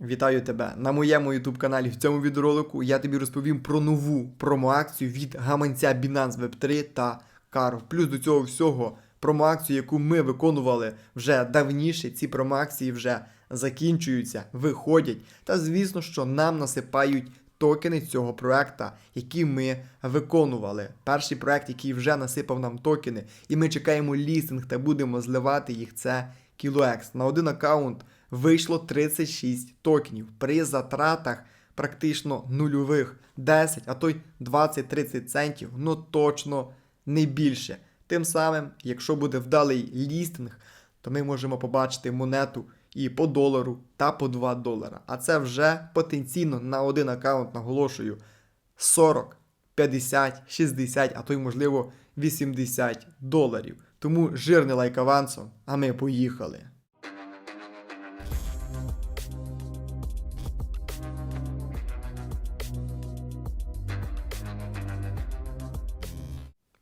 Вітаю тебе на моєму YouTube каналі. В цьому відеоролику я тобі розповім про нову промоакцію від гаманця Binance Web3 та Carve. Плюс до цього всього промоакцію, яку ми виконували вже давніше. Ці промоакції вже закінчуються, виходять. Та звісно, що нам насипають токени цього проекта, які ми виконували. Перший проект, який вже насипав нам токени, і ми чекаємо лістинг та будемо зливати їх. Це KiloX. На один аккаунт вийшло 36 токенів при затратах практично нульових 10, а то й 20-30 центів, ну точно не більше. Тим самим, якщо буде вдалий лістинг, то ми можемо побачити монету і по долару та по 2 долара. А це вже потенційно на один аккаунт, наголошую, 40, 50, 60, а то й можливо 80 доларів. Тому жирний лайк авансом, а ми поїхали.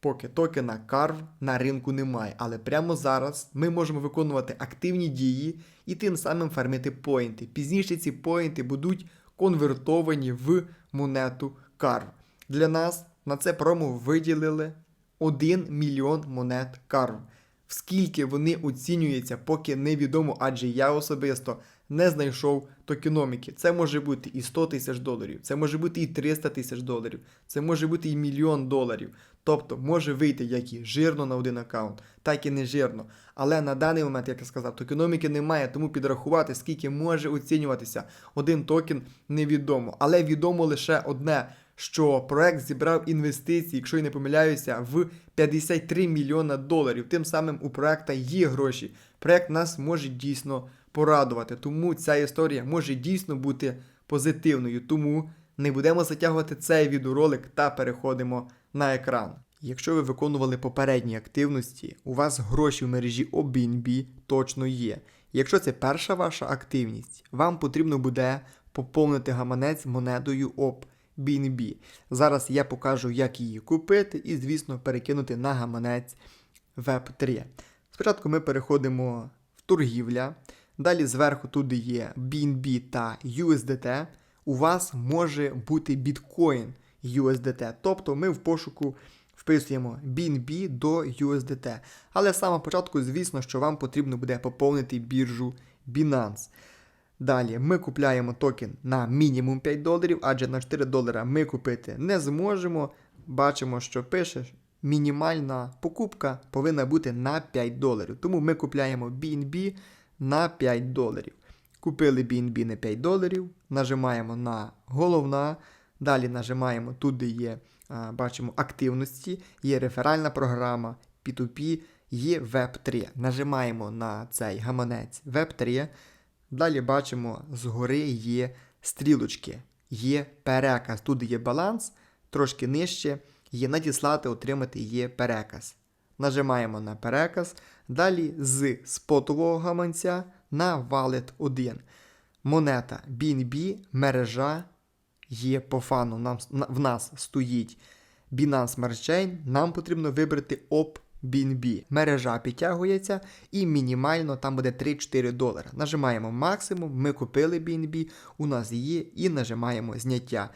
Поки токена Carve на ринку немає, але прямо зараз ми можемо виконувати активні дії і тим самим фармити поінти. Пізніше ці поінти будуть конвертовані в монету Carve. Для нас на це промо виділили 1 мільйон монет Carve. Скільки вони оцінюються, поки невідомо, адже я особисто не знайшов токеноміки. Це може бути і 100 тисяч доларів, це може бути і 300 тисяч доларів, це може бути і мільйон доларів. Тобто може вийти як і жирно на один аккаунт, так і не жирно. Але на даний момент, як я сказав, токеноміки немає, тому підрахувати, скільки може оцінюватися один токен, невідомо. Але відомо лише одне. Що проект зібрав інвестиції, якщо я не помиляюся, в 53 мільйона доларів. Тим самим у проекта є гроші. Проект нас може дійсно порадувати. Тому ця історія може дійсно бути позитивною. Тому не будемо затягувати цей відеоролик та переходимо на екран. Якщо ви виконували попередні активності, у вас гроші в мережі OBNB точно є. Якщо це перша ваша активність, вам потрібно буде поповнити гаманець монетою OBNB. Зараз я покажу, як її купити і, звісно, перекинути на гаманець Web3. Спочатку ми переходимо в торгівля. Далі зверху тут є BNB та USDT. У вас може бути біткоін USDT. Тобто ми в пошуку вписуємо BNB до USDT. Але з самого початку, звісно, що вам потрібно буде поповнити біржу Binance. Далі ми купляємо токен на мінімум 5 доларів, адже на 4 долара ми купити не зможемо. Бачимо, що пише, мінімальна покупка повинна бути на 5 доларів. Тому ми купляємо BNB на 5 доларів. Купили BNB на 5 доларів, нажимаємо на головна. Далі нажимаємо тут, є, бачимо активності, є реферальна програма P2P, є Web3. Нажимаємо на цей гаманець Web3. Далі бачимо, згори є стрілочки, є переказ. Тут є баланс, трошки нижче, є надіслати, отримати є переказ. Нажимаємо на переказ. Далі з спотового гаманця на Wallet 1. Монета BNB, мережа є по фану. Нам, в нас стоїть Binance Smart Chain. Нам потрібно вибрати OP BNB. Мережа підтягується і мінімально там буде 3-4 долари. Нажимаємо максимум, ми купили BNB, у нас є, і нажимаємо зняття.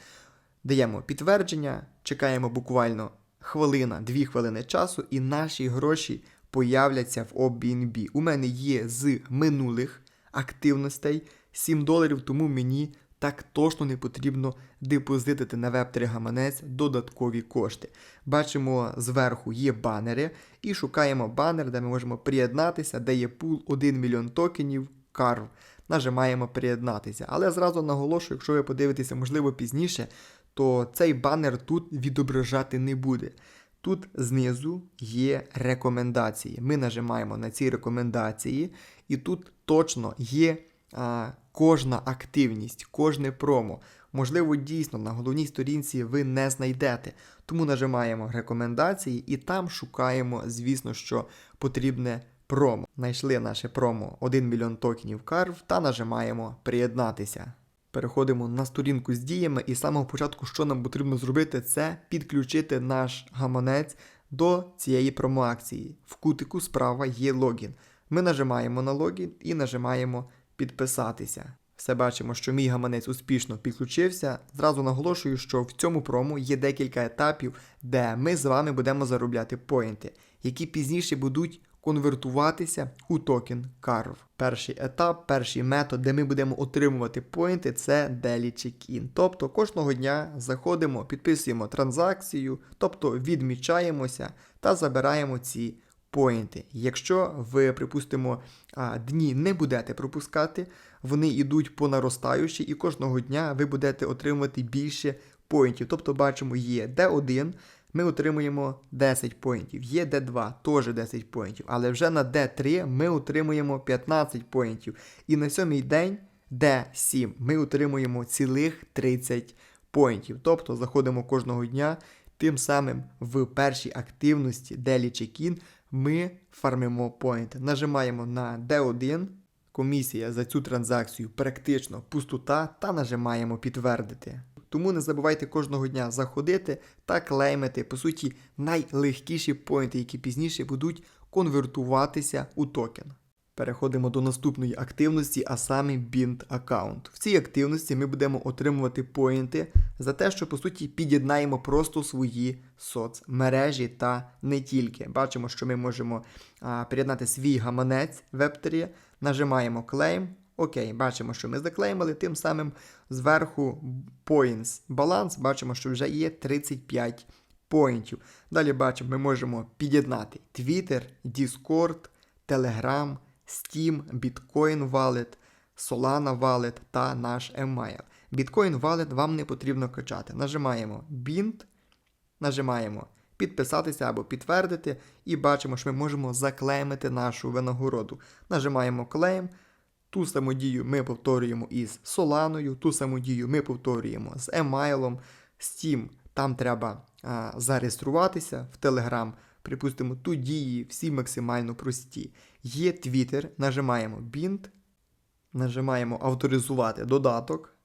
Даємо підтвердження, чекаємо буквально хвилина, 2 хвилини часу, і наші гроші появляться в OBNB. У мене є з минулих активностей 7 доларів, тому мені так точно не потрібно депозитити на Web3 гаманець додаткові кошти. Бачимо, зверху є банери і шукаємо банер, де ми можемо приєднатися, де є пул 1 мільйон токенів Carve. Нажимаємо приєднатися. Але зразу наголошую, якщо ви подивитеся, можливо, пізніше, то цей банер тут відображати не буде. Тут знизу є рекомендації. Ми нажимаємо на ці рекомендації, і тут точно є кожна активність, кожне промо. Можливо, дійсно на головній сторінці ви не знайдете. Тому нажимаємо рекомендації і там шукаємо, звісно, що потрібне промо. Знайшли наше промо 1 мільйон токенів Carve та нажимаємо приєднатися. Переходимо на сторінку з діями, і з самого початку, що нам потрібно зробити, це підключити наш гаманець до цієї промоакції. В кутику справа є логін. Ми нажимаємо на логін і нажимаємо підписатися. Все бачимо, що мій гаманець успішно підключився. Зразу наголошую, що в цьому промо є декілька етапів, де ми з вами будемо заробляти поінти, які пізніше будуть конвертуватися у токен Carve. Перший етап, перший метод, де ми будемо отримувати поінти, це Daily Check-in. Тобто кожного дня заходимо, підписуємо транзакцію, тобто відмічаємося та забираємо ці поінти. Якщо ви, припустимо, дні не будете пропускати, вони йдуть по наростаючій, і кожного дня ви будете отримувати більше поінтів. Тобто, бачимо, є D1, ми отримуємо 10 поінтів, є D2, теж 10 поінтів, але вже на D3 ми отримуємо 15 поінтів. І на сьомий день D7 ми отримуємо цілих 30 поінтів. Тобто заходимо кожного дня, тим самим в першій активності Daily Check-in ми фармимо поінти. Нажимаємо на D1, комісія за цю транзакцію практично пустота, та нажимаємо підтвердити. Тому не забувайте кожного дня заходити та клеймити, по суті, найлегкіші поінти, які пізніше будуть конвертуватися у токен. Переходимо до наступної активності, а саме Bind аккаунт. В цій активності ми будемо отримувати поінти за те, що по суті під'єднаємо просто свої соцмережі та не тільки. Бачимо, що ми можемо а, приєднати свій гаманець Web3, нажимаємо Claim. Окей, бачимо, що ми заклеймили, тим самим зверху Points баланс, бачимо, що вже є 35 поінтів. Далі бачимо, ми можемо під'єднати Twitter, Discord, Telegram, Steam, Bitcoin Wallet, Solana Wallet та наш email. Bitcoin Wallet вам не потрібно качати. Нажимаємо Bind, нажимаємо підписатися або підтвердити, і бачимо, що ми можемо заклеймити нашу винагороду. Нажимаємо Claim. Ту саму дію ми повторюємо із Solana, ту саму дію ми повторюємо з емайлом, Steam. Там треба а, зареєструватися в Telegram. Припустимо, тут дії всі максимально прості. Є Twitter, нажимаємо Bind, нажимаємо авторизувати додаток.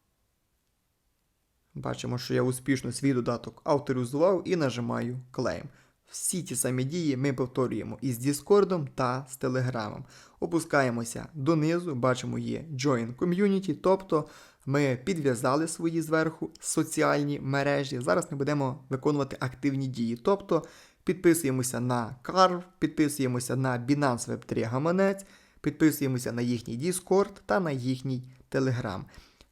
Бачимо, що я успішно свій додаток авторизував і нажимаю Claim. Всі ті самі дії ми повторюємо із Discord та з Telegram. Опускаємося донизу, бачимо, є Join Community, тобто ми підв'язали свої зверху соціальні мережі. Зараз ми будемо виконувати активні дії. Тобто підписуємося на Carve, підписуємося на Binance Web3 гаманець, підписуємося на їхній Discord та на їхній Telegram.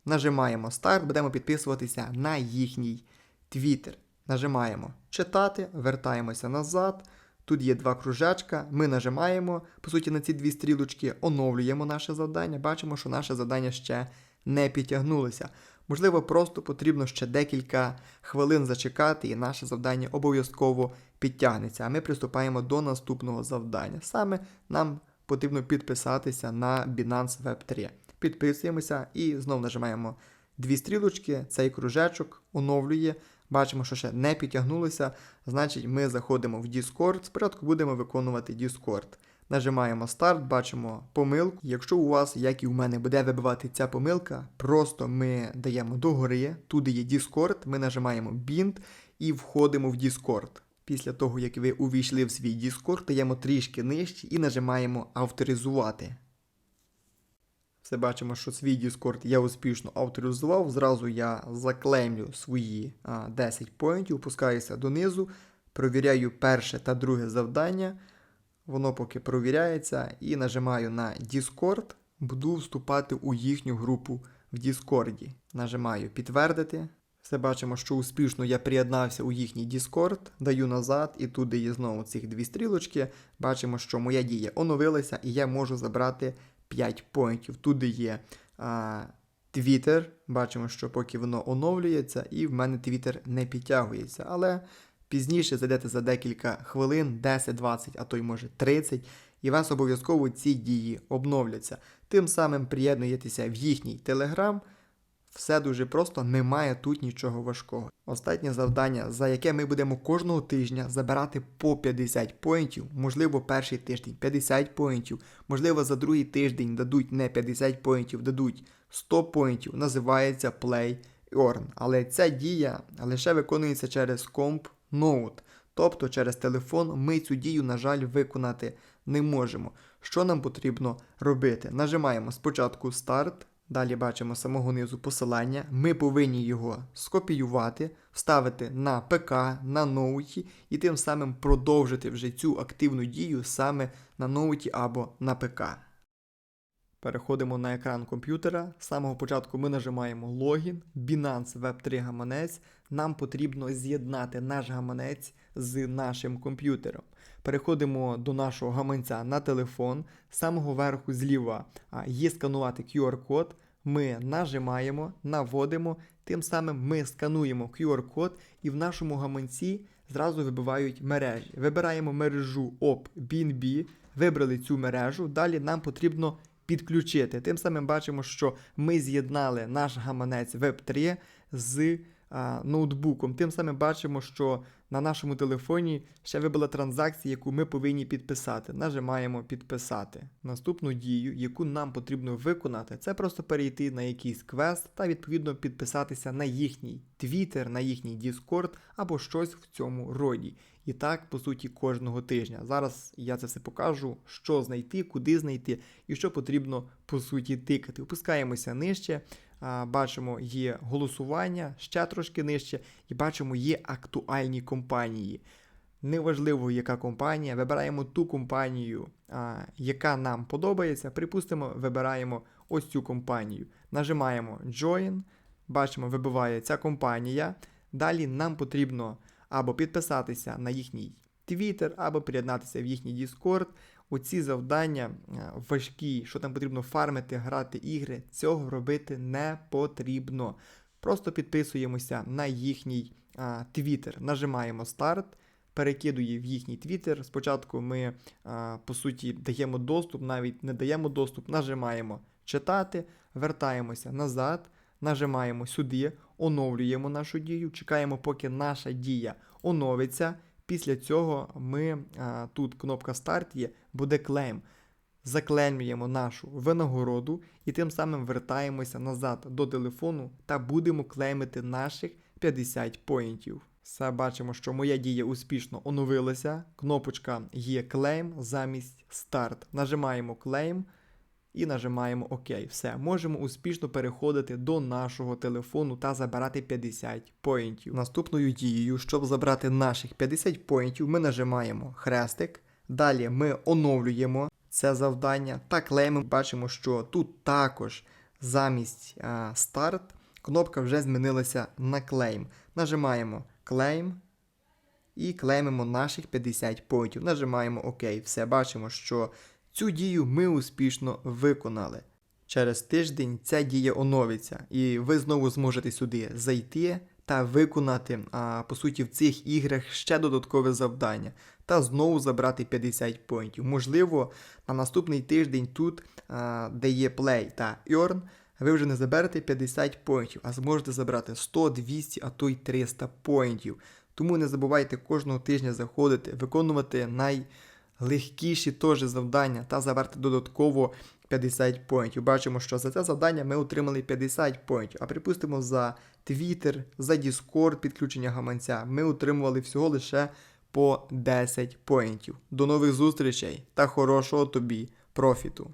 Нажимаємо Старт, будемо підписуватися на їхній Twitter. Нажимаємо читати, вертаємося назад. Тут є два кружечка. Ми нажимаємо, по суті, на ці дві стрілочки, оновлюємо наше завдання. Бачимо, що наше завдання ще не підтягнулося. Можливо, просто потрібно ще декілька хвилин зачекати, і наше завдання обов'язково підтягнеться. А ми приступаємо до наступного завдання. Саме нам потрібно підписатися на Binance Web3. Підписуємося і знову нажимаємо дві стрілочки, цей кружечок оновлює. Бачимо, що ще не підтягнулося, значить ми заходимо в Discord. Спочатку будемо виконувати Discord. Нажимаємо старт, бачимо помилку. Якщо у вас, як і у мене, буде вибивати ця помилка, просто ми даємо догори, туди є Discord, ми нажимаємо Bind і входимо в Discord. Після того, як ви увійшли в свій Discord, даємо трішки нижче і нажимаємо авторизувати. Все бачимо, що свій Discord я успішно авторизував. Зразу я заклеймлю свої а, 10 поінтів, опускаюся донизу, провіряю перше та друге завдання. Воно поки провіряється, і нажимаю на Discord, буду вступати у їхню групу в Discord. Нажимаю підтвердити. Все бачимо, що успішно я приєднався у їхній Discord, даю назад, і туди є знову цих дві стрілочки. Бачимо, що моя дія оновилася, і я можу забрати 5 поінтів. Туди є а, Twitter. Бачимо, що поки воно оновлюється, і в мене Twitter не підтягується. Але пізніше зайдете за декілька хвилин, 10-20, а то й може 30, і вас обов'язково ці дії обновляться. Тим самим приєднуєтеся в їхній Telegram. Все дуже просто, немає тут нічого важкого. Останнє завдання, за яке ми будемо кожного тижня забирати по 50 поінтів, можливо, перший тиждень 50 поінтів, можливо, за другий тиждень дадуть не 50 поінтів, дадуть 100 поінтів, називається Play Earn. Але ця дія лише виконується через комп Note. Тобто через телефон ми цю дію, на жаль, виконати не можемо. Що нам потрібно робити? Нажимаємо спочатку старт, Далі бачимо самого низу посилання. Ми повинні його скопіювати, вставити на ПК, на ноуті і тим самим продовжити вже цю активну дію саме на ноуті або на ПК. Переходимо на екран комп'ютера. З самого початку ми нажимаємо логін, Binance Web3 гаманець. Нам потрібно з'єднати наш гаманець з нашим комп'ютером. Переходимо до нашого гаманця на телефон. З самого верху зліва є сканувати QR-код. Ми нажимаємо, наводимо, тим самим ми скануємо QR-код і в нашому гаманці зразу вибивають мережі. Вибираємо мережу OP BNB, вибрали цю мережу. Далі нам потрібно підключити. Тим самим бачимо, що ми з'єднали наш гаманець Web3 з ноутбуком. Тим самим бачимо, що на нашому телефоні ще вибила транзакція, яку ми повинні підписати. Нажимаємо підписати. Наступну дію, яку нам потрібно виконати, це просто перейти на якийсь квест та відповідно підписатися на їхній Twitter, на їхній Discord або щось в цьому роді. І так, по суті, кожного тижня. Зараз я це все покажу, що знайти, куди знайти і що потрібно по суті тикати. Опускаємося нижче. Бачимо, є голосування ще трошки нижче, і бачимо, є актуальні компанії. Неважливо, яка компанія, вибираємо ту компанію, яка нам подобається. Припустимо, вибираємо ось цю компанію. Нажимаємо Join, бачимо, вибиває ця компанія. Далі нам потрібно або підписатися на їхній Twitter, або приєднатися в їхній Discord. Оці завдання е, важкі, що там потрібно фармити, грати ігри, цього робити не потрібно. Просто підписуємося на їхній а, Twitter, нажимаємо старт, перекидує в їхній Twitter. Спочатку ми, а, по суті, даємо доступ, навіть не даємо доступ, нажимаємо читати, вертаємося назад, нажимаємо сюди, оновлюємо нашу дію, чекаємо, поки наша дія оновиться. Після цього ми а, тут кнопка старт є, буде клейм. Заклеймуємо нашу винагороду і тим самим вертаємося назад до телефону та будемо клеймити наших 50 поінтів. Все бачимо, що моя дія успішно оновилася. Кнопочка є клейм замість старт. Нажимаємо клейм і нажимаємо ОК. Все, можемо успішно переходити до нашого телефону та забирати 50 поінтів. Наступною дією, щоб забрати наших 50 поінтів, ми нажимаємо хрестик. Далі ми оновлюємо це завдання та клеймимо. Бачимо, що тут також замість а, старт кнопка вже змінилася на клейм. Нажимаємо клейм і клеймимо наших 50 поінтів. Нажимаємо ОК. Все, бачимо, що цю дію ми успішно виконали. Через тиждень ця дія оновиться, і ви знову зможете сюди зайти та виконати, а, по суті, в цих іграх ще додаткове завдання та знову забрати 50 поінтів. Можливо, на наступний тиждень тут, а, де є Play та Earn, ви вже не заберете 50 поінтів, а зможете забрати 100, 200, а то й 300 поінтів. Тому не забувайте кожного тижня заходити, виконувати найлегкіші теж завдання та заверти додатково 50 поінтів. Бачимо, що за це завдання ми отримали 50 поінтів. А припустимо, за Twitter, за Discord підключення гаманця ми отримували всього лише по 10 поінтів. До нових зустрічей та хорошого тобі профіту!